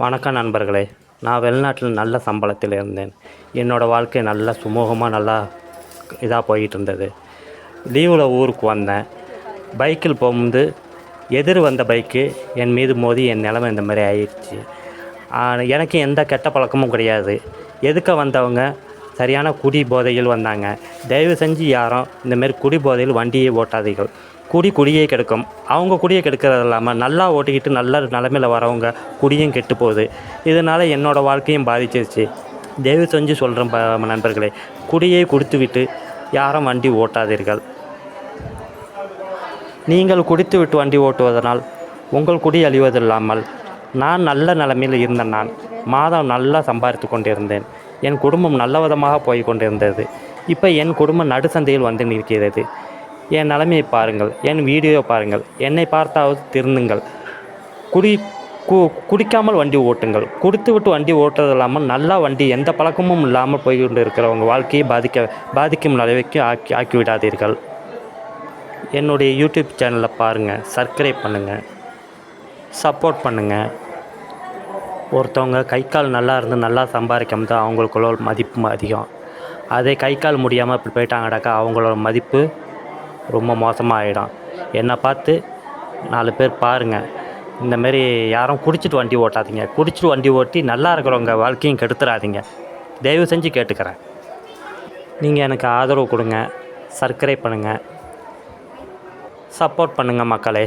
வணக்கம் நண்பர்களே. நான் வெளிநாட்டில் நல்ல சம்பளத்தில் இருந்தேன். என்னோடய வாழ்க்கை நல்லா சுமூகமாக நல்லா இதாக போய்கிட்டு இருந்தது லீவில் ஊருக்கு வந்தேன். பைக்கில் போகும்போது எதிர் வந்த பைக்கு என் மீது மோதி என் நிலமை இந்த மாதிரி ஆயிடுச்சு. எனக்கு எந்த கெட்ட பழக்கமும் கிடையாது. எதுக்க வந்தவங்க சரியான குடி போதையில் வந்தாங்க. தயவு செஞ்சு யாரும் இந்தமாரி குடி போதையில் வண்டியை ஓட்டாதீர்கள். குடி குடியே கெடுக்கும். அவங்க குடியை கெடுக்கிறது இல்லாமல் நல்லா ஓட்டிக்கிட்டு நல்ல நிலமையில் வரவங்க குடியும் கெட்டு போகுது. இதனால் என்னோடய வாழ்க்கையும் பாதிச்சிருச்சு. தயவு செஞ்சு சொல்கிறேன் நண்பர்களே குடியை குடித்துவிட்டு யாரும் வண்டி ஓட்டாதீர்கள். நீங்கள் குடித்துவிட்டு வண்டி ஓட்டுவதனால் உங்கள் குடி அழிவதில்லாமல் நான் நல்ல நிலமையில் இருந்த நான். மாதம் நல்லா சம்பாதித்து கொண்டிருந்தேன். என் குடும்பம் நல்ல விதமாக போய் கொண்டிருந்தது இப்போ என் குடும்பம் நடுசந்தையில் வந்து நிற்கிறது. என் நிலைமையை பாருங்கள். என் வீடியோ பாருங்கள். என்னை பார்த்தாவது திருந்துங்கள். குடி கு குடிக்காமல் வண்டி ஓட்டுங்கள். குடித்து விட்டு வண்டி ஓட்டுறது இல்லாமல் நல்லா வண்டி எந்த பழக்கமும் இல்லாமல் போய் கொண்டு இருக்கிறவங்க வாழ்க்கையை பாதிக்க பாதிக்கும் நிலைமைக்கு ஆக்கி ஆக்கி விடாதீர்கள் என்னுடைய யூடியூப் சேனலை பாருங்கள் சப்ஸ்கிரைப் பண்ணுங்கள் சப்போர்ட் பண்ணுங்கள் ஒருத்தவங்க கை கால் நல்லா இருந்து நல்லா சம்பாதிக்கும் தான் அவங்களுக்குள்ள மதிப்பு அதிகம். அதே கை கால் முடியாமல் இப்படி போயிட்டாங்கடாக்கா அவங்களோட மதிப்பு ரொம்ப மோசமாக ஆகிடும் என்னை பார்த்து நாலு பேர் பாருங்கள் இந்தமாரி யாரும் குடிச்சிட்டு வண்டி ஓட்டாதீங்க. குடிச்சிட்டு வண்டி ஓட்டி நல்லா இருக்கிறவங்க வாழ்க்கையும் கெடுத்துறாதீங்க. தயவு செஞ்சு கேட்டுக்கிறேன். நீங்கள் எனக்கு ஆதரவு கொடுங்க சர்க்கரை பண்ணுங்கள் சப்போர்ட் பண்ணுங்கள் மக்களே.